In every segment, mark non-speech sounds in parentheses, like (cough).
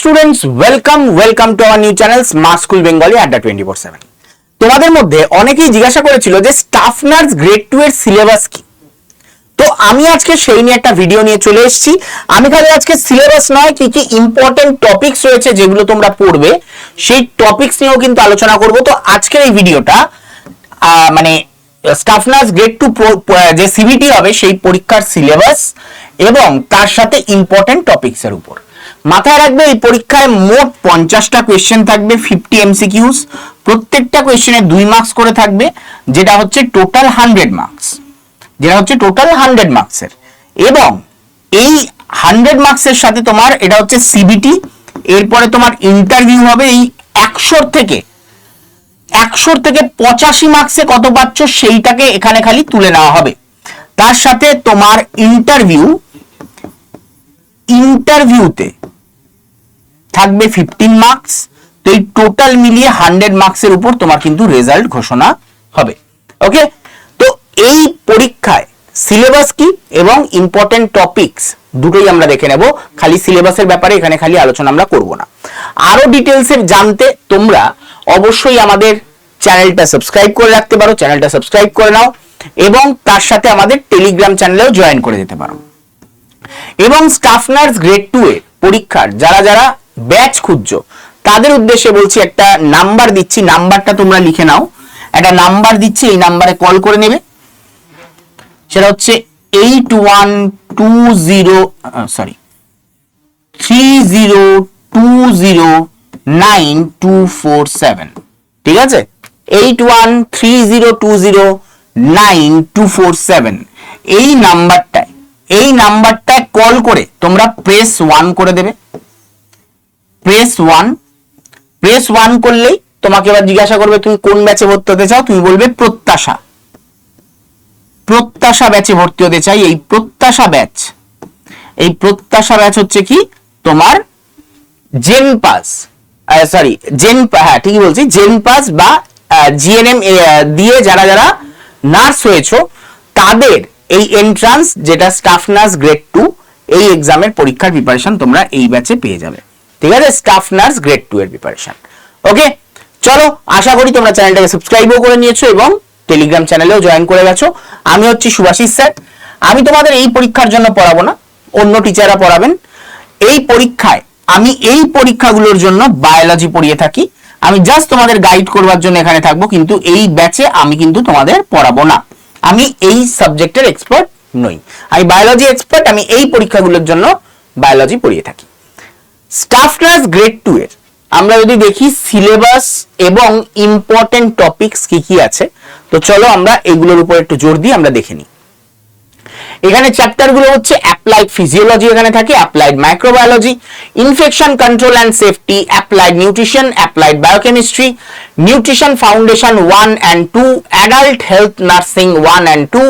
Students welcome welcome to our new channel smart school Bengali Adda twenty four seven তোমাদের মধ্যে অনেকেই জিজ্ঞাসা করেছিল যে স্টাফ নার্স গ্রেড টু এর সিলেবাস কি? তো আমি আজকে সেই নিয়ে একটা ভিডিও নিয়ে চলে এসেছি। আমি খালি আজকে সিলেবাস নয়, কি কি ইম্পর্টেন্ট টপিকস রয়েছে যেগুলো তোমরা পড়বে, সেই টপিকস নিয়েও কিন্তু আলোচনা করব। তো আজকের এই ভিডিওটা মানে স্টাফ নার্স গ্রেড টু যে সিবিটি হবে, সেই পরীক্ষার সিলেবাস এবং তার সাথে ইম্পর্টেন্ট টপিকস এর উপর। মাথায় রাখবে, এই পরীক্ষায় মোট পঞ্চাশটা কোয়েশ্চেন থাকবে ফিফটি এমসিকিউস প্রত্যেকটা কোয়েশ্চেনে দুই মার্কস করে থাকবে, যেটা হচ্ছে টোটাল হান্ড্রেড মার্কস যেটা হচ্ছে টোটাল হান্ড্রেড মার্কসের এবং এই হান্ড্রেড মার্কসের সাথে তোমার, এটা হচ্ছে সিবিটি এরপরে তোমার ইন্টারভিউ হবে এই একশোর থেকে। একশোর থেকে পঁচাশি মার্কসে কত পাচ্ছ, সেইটাকে এখানে খালি তুলে নেওয়া হবে। তার সাথে তোমার ইন্টারভিউ ইন্টারভিউতে থাকবে ফিফটিন মার্কস তো এই টোটাল মিলিয়ে হান্ড্রেড মার্কসের উপর তোমার কিন্তু রেজাল্ট ঘোষণা হবে। ওকে তো এই পরীক্ষায় সিলেবাস কি এবং ইম্পর্টেন্ট টপিকস দুটোই আমরা দেখে নেব। খালি সিলেবাসের ব্যাপারে, এখানে খালি আলোচনা আমরা করব না। আরও ডিটেলসে জানতে তোমরা অবশ্যই আমাদের চ্যানেলটা সাবস্ক্রাইব করে রাখতে পারো, চ্যানেলটা সাবস্ক্রাইব করে নাও এবং তার সাথে আমাদের টেলিগ্রাম চ্যানেলেও জয়েন করে যেতে পারো। এবং স্টাফ নার্স গ্রেড টু এর পরীক্ষার, যারা যারা ব্যাচ খুঁজছো। তাদের উদ্দেশ্যে বলছি একটা নাম্বার দিচ্ছি, নাম্বারটা তোমরা লিখে নাও। একটা নাম্বার দিচ্ছি, এই নাম্বারে কল করে নেবে। সেটা হচ্ছে eight one two zero sorry three zero two zero nine two four seven ঠিক আছে? Eight one three zero two zero nine two four seven এই নাম্বারটায় এই নাম্বারটায় কল করে তোমরা প্রেস ওয়ান করে দেবে। প্রেস ওয়ান প্রেস ওয়ান করলেই তোমাকে এবার জিজ্ঞাসা করবে, তুমি কোন ব্যাচে ভর্তি হতে চাও? তুমি বলবে, প্রত্যাশা। প্রত্যাশা ব্যাচে ভর্তি হতে চাই এই প্রত্যাশা ব্যাচ এই প্রত্যাশা ব্যাচ হচ্ছে কি? তোমার জেন পাস সরি জেন হ্যাঁ ঠিকই বলছি জেন পাস বা জিএনএম দিয়ে যারা যারা নার্স হয়েছো, তাদের এই এন্ট্রান্স যেটা স্টাফ নার্স গ্রেড টু এই এক্সামের পরীক্ষার প্রিপারেশন তোমরা এই ব্যাচে পেয়ে যাবে। ঠিক আছে স্টাফ নার্স গ্রেড টু এর প্রিপারেশন ওকে চলো, আশা করি তোমরা চ্যানেলটাকে সাবস্ক্রাইবও করে নিয়েছো এবং টেলিগ্রাম চ্যানেলেও জয়েন করে গেছো। আমি হচ্ছি সুভাষিস স্যার। আমি তোমাদের এই পরীক্ষার জন্য পড়াবো না, অন্য টিচাররা পড়াবেন। এই পরীক্ষায় আমি এই পরীক্ষাগুলোর জন্য বায়োলজি পড়িয়ে থাকি। আমি জাস্ট তোমাদের গাইড করবার জন্য এখানে থাকব, কিন্তু এই ব্যাচে আমি কিন্তু তোমাদের পড়াবো না। আমি এই সাবজেক্টের এক্সপার্ট নই। আমি বায়োলজি এক্সপার্ট আমি এই পরীক্ষাগুলোর জন্য বায়োলজি পড়িয়ে থাকি। স্টাফ ক্লাস গ্রেড টু এর। আমরা যদি দেখি সিলেবাস এবং ইম্পর্টেন্ট টপিকস কি কি আছে, তো চলো আমরা এগুলোর উপর একটু জোর দিয়ে আমরা দেখে নিই। এখানে চ্যাপ্টারগুলো হচ্ছে অ্যাপ্লাইড ফিজিওলজি এখানে থাকে applied microbiology infection control and safety applied nutrition applied biochemistry nutrition foundation one and two adult health nursing one and two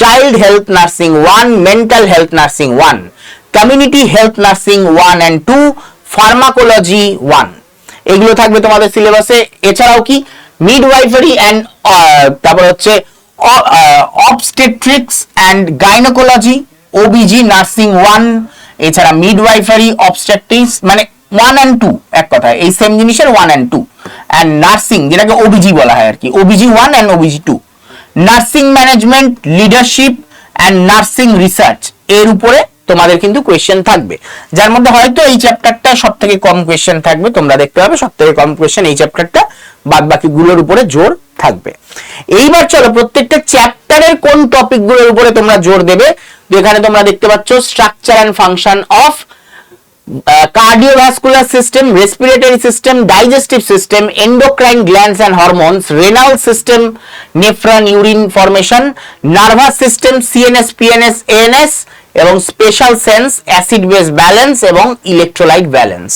child health nursing one mental health nursing one community health nursing one and two pharmacology one এগুলো থাকবে তোমাদের সিলেবাসে এছাড়াও কি? Midwifery and তারপর হচ্ছে obstetrics and gynaecology OBG nursing one এছাড়া midwifery obstetrics মানে ওয়ান অ্যান্ড টু এক কথায়। এই সেম জিনিসের one and two and nursing যেটাকে ওবিজি বলা হয় আর কি। OBG one and OBG two nursing management leadership and nursing research এর উপরে তোমাদের কিন্তু কোয়েশ্চেন থাকবে। যার মধ্যে হয়তো এই চ্যাপ্টারটা সব থেকে কম কোয়েশ্চেন থাকবে তোমরা দেখতে পাবে সব থেকে কম কোয়েশ্চেন এই চ্যাপ্টারটা বাদ বাকি গুলোর উপরে জোর থাকবে। এইবার চলো প্রত্যেকটা চ্যাপ্টারের কোন টপিকগুলোর উপরে তোমরা জোর দেবে? তো এখানে তোমরা দেখতে পাচ্ছ structure and function of cardiovascular system, respiratory system, digestive system, endocrine glands and hormones, renal system, nephron, urine formation, nervous system, CNS, PNS, ANS এবং special sense acid base balance এবং ইলেকট্রোলাইট ব্যালেন্স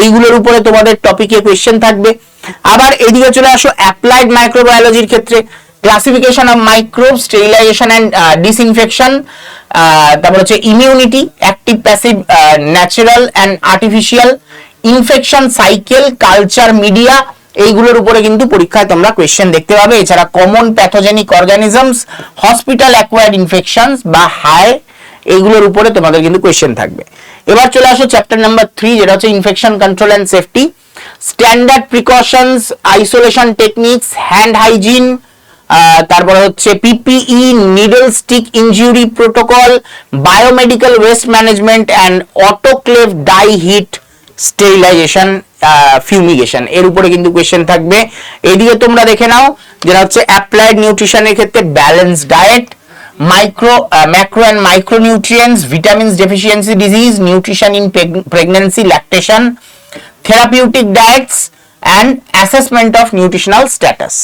এইগুলোর উপরে তোমাদের টপিকে question থাকবে। আবার এদিকে চলে আসো অ্যাপ্লাইড মাইক্রোবায়োলজির ক্ষেত্রে। Classification of microbe sterilisation and disinfection তারপর হচ্ছে immunity active passive natural and artificial infection cycle culture media এইগুলোর উপরে কিন্তু পরীক্ষায় তোমরা কোয়েশ্চেন দেখতে পাবে। এছাড়া common pathogenic organisms hospital acquired infections বা হাই এইগুলোর উপরে তোমাদের কিন্তু কোয়েশ্চেন থাকবে। এবার চলে আসো চ্যাপ্টার নাম্বার থ্রি যেটা হচ্ছে infection control and safety standard precautions isolation techniques hand hygiene তারপরে হচ্ছে PPE needle stick injury protocol biomedical waste management and autoclave dry heat sterilisation fumigation এর উপরে কিন্তু কোয়েশ্চেন থাকবে। এদিকে তোমরা দেখে নাও, যেটা হচ্ছে অ্যাপ্লাইড নিউট্রিশনের ক্ষেত্রে balance diet micro macro and micronutrients vitamins deficiency disease nutrition in pregnancy lactation therapeutic diets and assessment of nutritional status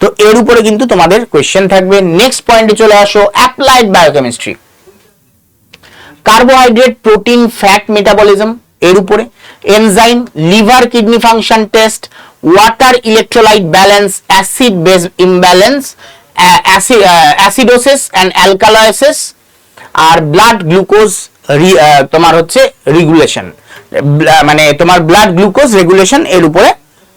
তো এর উপরে কিন্তু তোমাদের কোয়েশ্চেন থাকবে। নেক্সট পয়েন্টে চলে আসো applied biochemistry carbohydrate protein fat metabolism এর উপরে। Enzyme liver kidney function test water electrolyte balance acid base imbalance acidosis and alkalosis R blood glucose তোমার হচ্ছে রেগুলেশন মানে তোমার ব্লাড গ্লুকোজ রেগুলেশন এর উপরে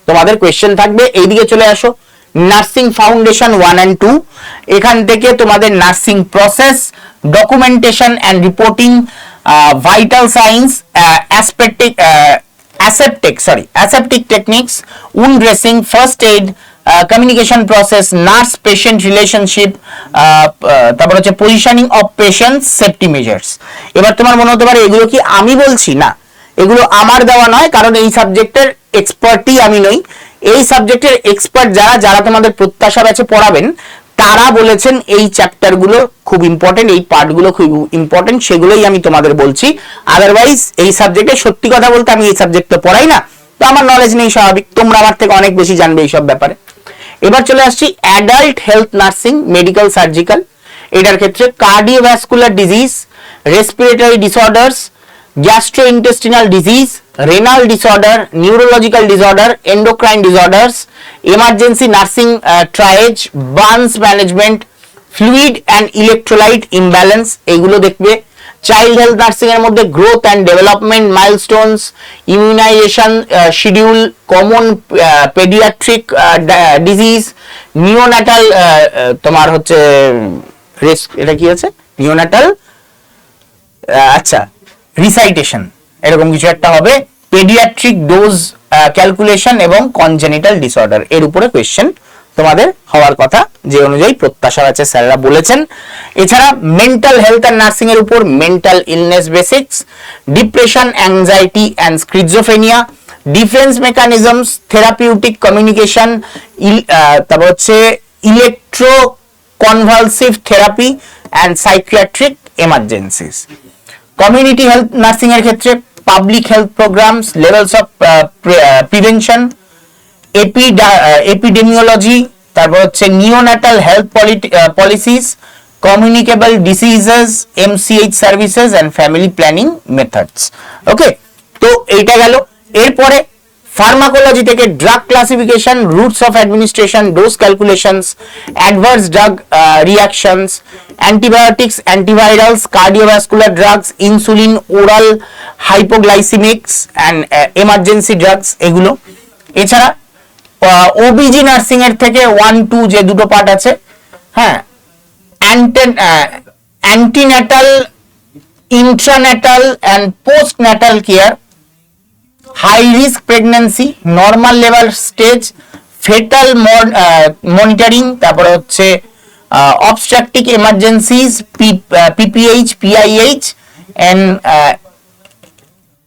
তোমাদের কোয়েশ্চেন থাকবে। এইদিকে চলে আসো। Nursing foundation one and two এখান থেকে তোমাদের nursing process documentation and reporting vital signs aspectic aseptic sorry aseptic techniques on dressing first aid communication process nurse patient relationship তারপর হচ্ছে positioning of patient safety measures এবার তোমার মনে হতে পারে, এগুলো কি আমি বলছি? না। এগুলো আমার দেওয়া নয়, কারণ এই সাবজেক্টের এক্সপার্টই আমি নই। এই সাবজেক্টের এক্সপার্ট যারা যারা তোমাদের প্রত্যাশা ব্যাচে পড়াবেন, তারা বলেছেন এই চ্যাপ্টারগুলো খুব ইম্পর্টেন্ট এই পার্টগুলো খুব ইম্পর্টেন্ট সেগুলোই আমি তোমাদের বলছি। আদারওয়াইজ এই সাবজেক্টে সত্যি কথা বলতে আমি এই সাবজেক্টটা পড়াই না। তো আমার নলেজ নেই স্বাভাবিক। তোমরা আমার থেকে অনেক বেশি জানবে এইসব ব্যাপারে। এবার চলে আসছি adult health nursing medical surgical এটার ক্ষেত্রে cardiovascular disease respiratory disorders gastro intestinal disease renal disorder neurological disorder endocrine disorders emergency nursing triage burns management fluid and electrolyte imbalance এগুলো দেখবে চাইল্ড হেলথ নার্সিং এর মধ্যে growth and development milestones immunisation schedule common paediatric disease neonatal তোমার হচ্ছে risk এটা কি আছে? Neonatal আচ্ছা রিসাইটেশন এরকম কিছু একটা হবে। পেডিয়াট্রিক ডোজ ক্যালকুলেশন এবং কনজেনিটাল ডিসঅর্ডার এর উপরে কোয়েশ্চেন তোমাদের হওয়ার কথা যে অনুযায়ী প্রত্যাশা আছে, স্যাররা বলেছেন। এছাড়া মেন্টাল হেলথ অ্যান্ড নার্সিং এর উপর mental illness basics depression anxiety and schizophrenia defence mechanisms therapeutic communication তারপর হচ্ছে electro convulsive therapy and psychiatric emergencies community health nursing এর ক্ষেত্রে public health programmes levels of prevention epidemiology, তারপর হচ্ছে neonatal health policies communicable diseases MCH services and family planning methods okay তো এইটা গেল। এরপরে ফার্মাকোলজি থেকে drug classification routes of administration dose calculations adverse drug reactions antibiotics antivirals cardiovascular drugs insulin oral hypoglycaemics and emergency drugs এগুলো। এছাড়া ওবিজি nursing এর থেকে one two যে দুটো পার্ট আছে হ্যাঁ antenatal intranatal and post natal care high risk pregnancy normal level stage fetal monitoring তারপরে হচ্ছে obstetric emergencies PPH PIH and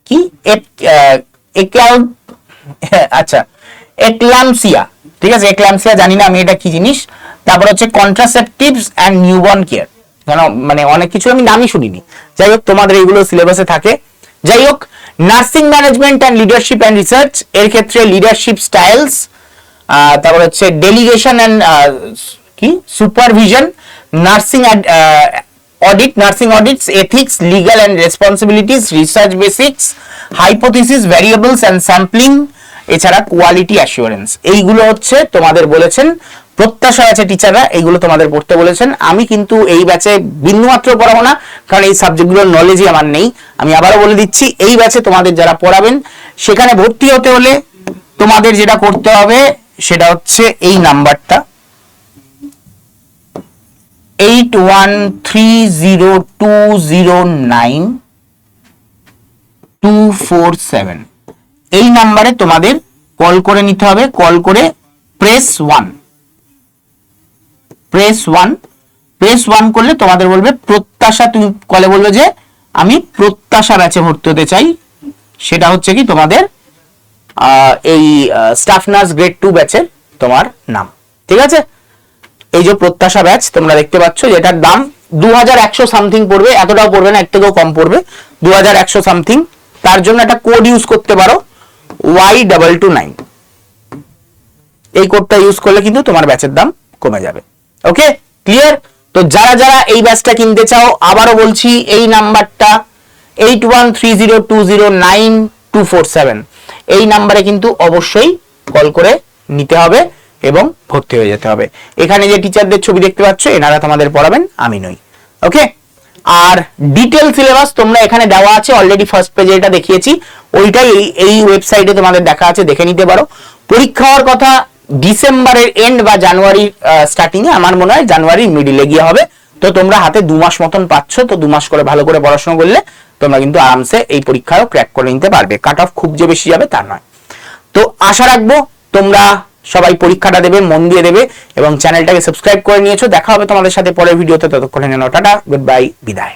কি? (laughs) আচ্ছা একলামসিয়া ঠিক আছে? একলামসিয়া জানি না আমি এটা কি জিনিস। তারপর হচ্ছে কন্ট্রাসেপটিভস অ্যান্ড নিউবর্ন কেয়ার কেন? মানে অনেক কিছু আমি নামই শুনিনি। যাই হোক, তোমাদের এইগুলো সিলেবাসে থাকে। যাই হোক nursing management and leadership and research এর ক্ষেত্রে লিডারশিপ স্টাইলস তারপর হচ্ছে ডেলিগেশন অ্যান্ড কি? Supervision nursing audit nursing audits ethics legal and responsibilities research basics hypothesis variables and sampling এছাড়া কোয়ালিটি অ্যাসিওরেন্স এইগুলো হচ্ছে তোমাদের বলেছেন, প্রত্যাশা আছে টিচাররা এইগুলো তোমাদের পড়তে বলেছেন। আমি কিন্তু এই ব্যাচে বিন্দুমাত্র পড়াবো না, কারণ এই সাবজেক্টগুলোর নলেজই আমার নেই। আমি আবারও বলে দিচ্ছি, এই ব্যাচে তোমাদের যারা পড়াবেন, সেখানে ভর্তি হতে হলে তোমাদের যেটা করতে হবে, সেটা হচ্ছে এই নাম্বারটা। Eight one three zero two zero nine two four seven এই নাম্বারে তোমাদের কল করে নিতে হবে, কল করে press one press one press one করলে তোমাদের বলবে, প্রত্যাশা তুমি কলে বলবে যে, আমি প্রত্যাশা ব্যাচে ভর্তি হতে চাই। সেটা হচ্ছে কি তোমাদের এই স্টাফ নার্স গ্রেড টু ব্যাচের তোমার নাম। ঠিক আছে? এই যে প্রত্যাশা ব্যাচ তোমরা দেখতে পাচ্ছ যেটার দাম দু হাজার একশো সামথিং পড়বে, এতটাও পড়বে না, এর কম পড়বে। দু হাজার একশো সামথিং তার জন্য একটা কোড ইউজ করতে পারো। ওয়াই ডাবল টু নাইন এই কোডটা ইউজ করলে কিন্তু তোমার ব্যাচের দাম কমে যাবে। ওকে ক্লিয়ার তো যারা যারা এই ব্যাচটা কিনতে চাও, আবারও বলছি, এই নাম্বারটা eight one three zero two zero nine two four seven এই নাম্বারে কিন্তু অবশ্যই কল করে নিতে হবে এবং ভর্তি হয়ে যেতে হবে। এখানে যে টিচারদের ছবি দেখতে পাচ্ছ, এনারা তোমাদের পড়াবেন, আমি নই। ওকে আর ডিটেল সিলেবাস তোমরা এখানে দেওয়া আছে অলরেডি ফার্স্ট পেজে এটা দেখিয়েছি। ওইটাই এই এই ওয়েবসাইটে তোমাদের দেখা আছে, দেখে নিতে পারো। পরীক্ষা হওয়ার কথা ডিসেম্বরের এন্ড বা জানুয়ারি স্টার্টিং এ আমার মনে হয় জানুয়ারির মিডিলে গিয়ে হবে। তো তোমরা হাতে দু মাস মতন পাচ্ছ, তো দু মাস করে ভালো করে পড়াশোনা করলে তোমরা কিন্তু আরামসে এই পরীক্ষাও ক্র্যাক করে নিতে পারবে। কাট অফ খুব যে বেশি যাবে তা নয়। তো আশা রাখব তোমরা সবাই পরীক্ষাটা দেবে, মন দিয়ে দেবে এবং চ্যানেলটাকে সাবস্ক্রাইব করে নিয়েছো। দেখা হবে তোমাদের সাথে পরের ভিডিওতে। ততক্ষণে নেন টাটা গুড বাই বিদায়।